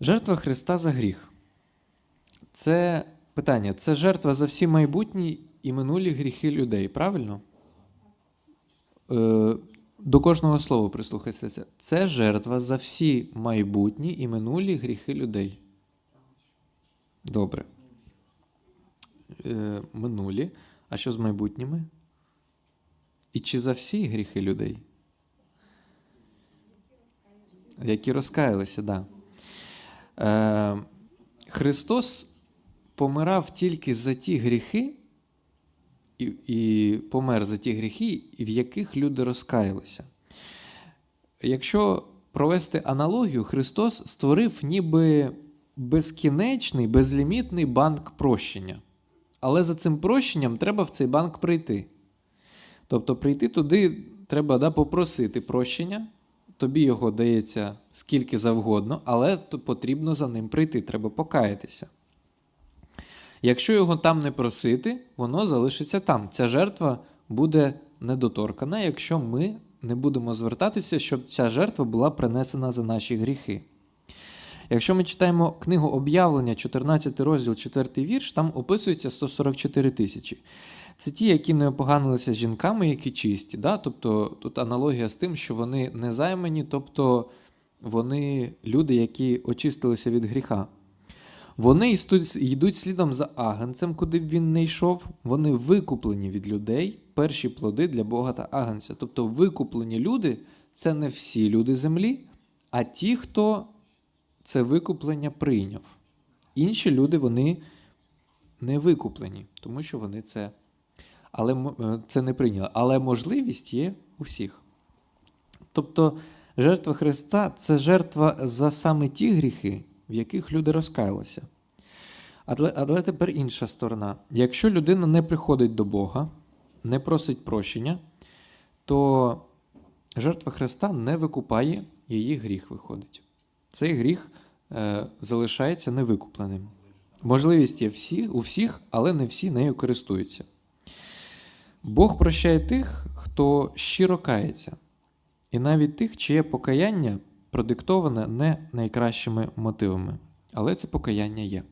Жертва Христа за гріх. Це питання. Це жертва за всі майбутні і минулі гріхи людей, правильно? Е, до кожного слова прислухайтеся. Це жертва за всі майбутні і минулі гріхи людей. Добре. Е, минулі. А що з майбутніми? І чи за всі гріхи людей? Які розкаялися, так. Да. Е, Христос помирав тільки за ті гріхи, і, і помер за ті гріхи, в яких люди розкаялися. Якщо провести аналогію, Христос створив ніби безкінечний, безлімітний банк прощення. Але за цим прощенням треба в цей банк прийти. Тобто прийти туди треба да, попросити прощення, тобі його дається скільки завгодно, але потрібно за ним прийти, треба покаятися. Якщо його там не просити, воно залишиться там. Ця жертва буде недоторкана, якщо ми не будемо звертатися, щоб ця жертва була принесена за наші гріхи. Якщо ми читаємо книгу об'явлення, 14 розділ, 4 вірш, там описується 144 тисячі. Це ті, які не опоганилися з жінками, які чисті. Да? Тобто тут аналогія з тим, що вони не займані, тобто вони люди, які очистилися від гріха. Вони йдуть слідом за агенцем, куди б він не йшов. Вони викуплені від людей, перші плоди для Бога та агенця. Тобто викуплені люди це не всі люди землі, а ті, хто це викуплення прийняв. Інші люди вони не викуплені, тому що вони це, але, е, це не прийняли. Але можливість є у всіх. Тобто жертва Христа це жертва за саме ті гріхи, в яких люди розкаялися. Але тепер інша сторона. Якщо людина не приходить до Бога, не просить прощення, то жертва Христа не викупає її гріх, виходить. Цей гріх е, залишається невикупленим. Можливість є всі, у всіх, але не всі нею користуються. Бог прощає тих, хто щиро кається, і навіть тих, чиє покаяння продиктоване не найкращими мотивами. Але це покаяння є.